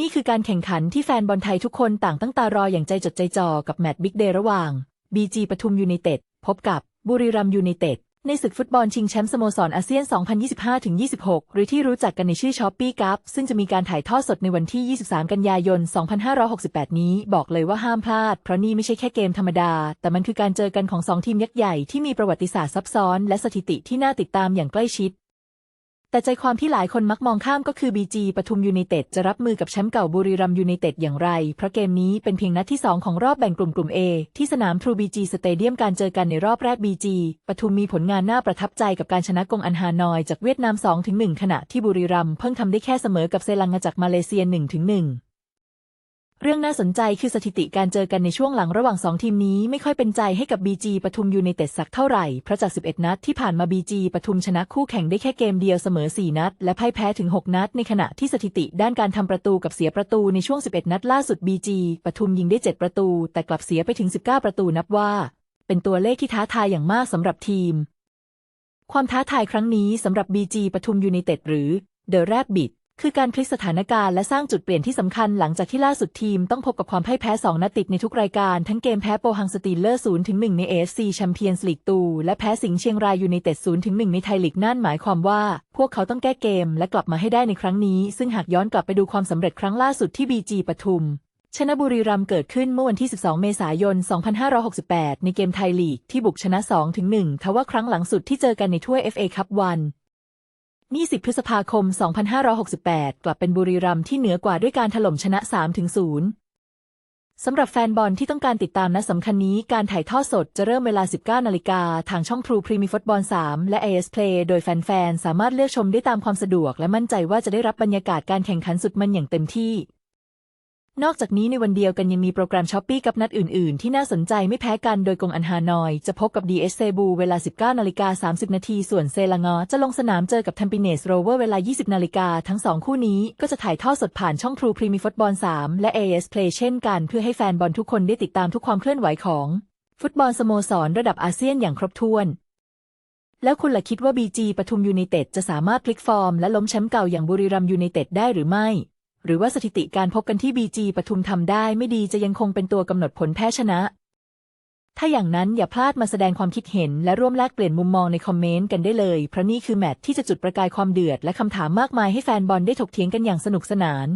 นี่คือการแข่งขันที่แฟนบอลไทยทุกคนต่างตั้งตารออย่างใจจดใจจ่อกับแมตช์บิ๊กเดย์ระหว่าง BG ปทุมยูไนเต็ดพบกับบุรีรัมยูไนเต็ดในศึกฟุตบอลชิงแชมป์สโมสรอาเซียน 2025-26 หรือที่รู้จักกันในชื่อช้อปปี้กัพซึ่งจะมีการถ่ายทอดสดในวันที่ 23 กันยายน 2568 นี้ บอกเลยว่าห้ามพลาด เพราะนี่ไม่ใช่แค่เกมธรรมดา แต่มันคือการเจอกันของสองทีมยักษ์ใหญ่ที่มีประวัติศาสตร์ซับซ้อน และสถิติที่น่าติดตามอย่างใกล้ชิด แต่ใจความที่หลายคนมักมองข้ามก็คือ BG ปทุมยูไนเต็ดจะรับมือกับแชมป์เก่าบุรีรัมยูไนเต็ดอย่างไร เพราะเกมนี้เป็นเพียงนัดที่ 2 ของรอบแบ่งกลุ่มกลุ่ม A ที่สนามทรูบีจีสเตเดียมการเจอกันในรอบแรก BG ปทุมมีผลงานน่าประทับใจกับการชนะกงอันฮานอยจากเวียดนาม 2-1 ขณะที่บุรีรัมเพิ่งทำได้แค่เสมอกับเซลังจากมาเลเซีย 1-1 รื่องน่าสนใจคือสถิติการเจอกันในช่วงหลังระหว่างสองทีมนี้ไม่ค่อยเป็นใจให้กับ BG ปทุมยูไนเต็ดสักเท่าไหร่ เพราะจาก 11 นัดที่ผ่านมา BG ปทุมชนะคู่แข่งได้แค่เกมเดียวเสมอ 4 นัด และพ่ายแพ้ถึง 6 นัด ในขณะที่สถิติด้านการทำประตูกับเสียประตูในช่วง 11 นัดล่าสุด BG ปทุมยิงได้ 7 ประตู แต่กลับเสียไปถึง 19 ประตูนับว่า เป็นตัวเลขที่ท้าทายอย่างมากสำหรับทีม ความท้าทายครั้งนี้สำหรับ BG ปทุมยูไนเต็ดหรือ The Rabbit คือการพลิกสถานการณ์และสร้างจุดเปลี่ยนที่สำคัญหลังจากที่ล่าสุดทีมต้องพบกับความพ่ายแพ้ 2 นัดติดในทุกรายการ ทั้งเกมแพ้โปฮังสตีลเลอร์ 0 ถึง 1 ใน AFC แชมเปี้ยนส์ลีกตู และแพ้สิงห์เชียงรายยูไนเต็ด 0 ถึง 1 ในไทยลีกนั่นหมายความว่า พวกเขาต้องแก้เกมและกลับมาให้ได้ในครั้งนี้ ซึ่งหากย้อนกลับไปดูความสำเร็จครั้งล่าสุดที่ BG ปทุมชนะบุรีรัมย์เกิดขึ้นเมื่อวันที่ 12 เมษายน 2568 ในเกมไทยลีกที่บุกชนะ2ถึง1ทว่าครั้งหลังสุดที่เจอกันในถ้วย FA คัพวัน นี่10พฤษภาคม 2568 กลับเป็นบุรีรัมย์ที่เหนือกว่าด้วยการถล่มชนะ 3-0 สำหรับแฟนบอลที่ต้องการติดตามนัดสำคัญนี้การถ่ายทอดสดจะเริ่มเวลา 19 นาฬิกาทางช่อง True Primi Football 3และ AS Play โดยแฟนๆ สามารถเลือกชมได้ตามความสะดวก และมั่นใจว่าจะได้รับบรรยากาศการแข่งขันสุดมันอย่างเต็มที่ นอกจากนี้ในวันเดียวกันยังมีโปรแกรมช้อปปี้กับนัดอื่น ๆ ที่น่าสนใจไม่แพ้กันโดยกงอันฮานอย จะพบกับ DS เอสเซบูเวลา 19นาฬิกา30 นาที ส่วนเซลางอ จะลงสนามเจอกับทัมปิเนสโรเวอร์เวลา 20นาฬิกาทั้ง2คู่นี้ก็จะถ่ายทอดสดผ่านช่อง True Primi Football 3และ AS Play เช่นกันเพื่อให้แฟนบอลทุกคนได้ติดตามทุกความเคลื่อนไหวของ ฟุตบอลสโมสรระดับอาเซียนอย่างครบถ้วนแล้วคุณล่ะคิดว่า BG ปทุมยูไนเต็ดจะสามารถพลิกฟอร์มและล้มแชมป์เก่าอย่างบุรีรัมย์ยูไนเต็ดได้หรือไม่ หรือว่าสถิติการพบกันที่บีจีปทุมทำได้ไม่ดีจะยังคงเป็นตัวกำหนดผลแพ้ชนะ ถ้าอย่างนั้นอย่าพลาดมาแสดงความคิดเห็น และร่วมแลกเปลี่ยนมุมมองในคอมเมนต์กันได้เลย เพราะนี่คือแมตช์ที่จะจุดประกายความเดือดและคำถามมากมายให้แฟนบอลได้ถกเถียงกันอย่างสนุกสนาน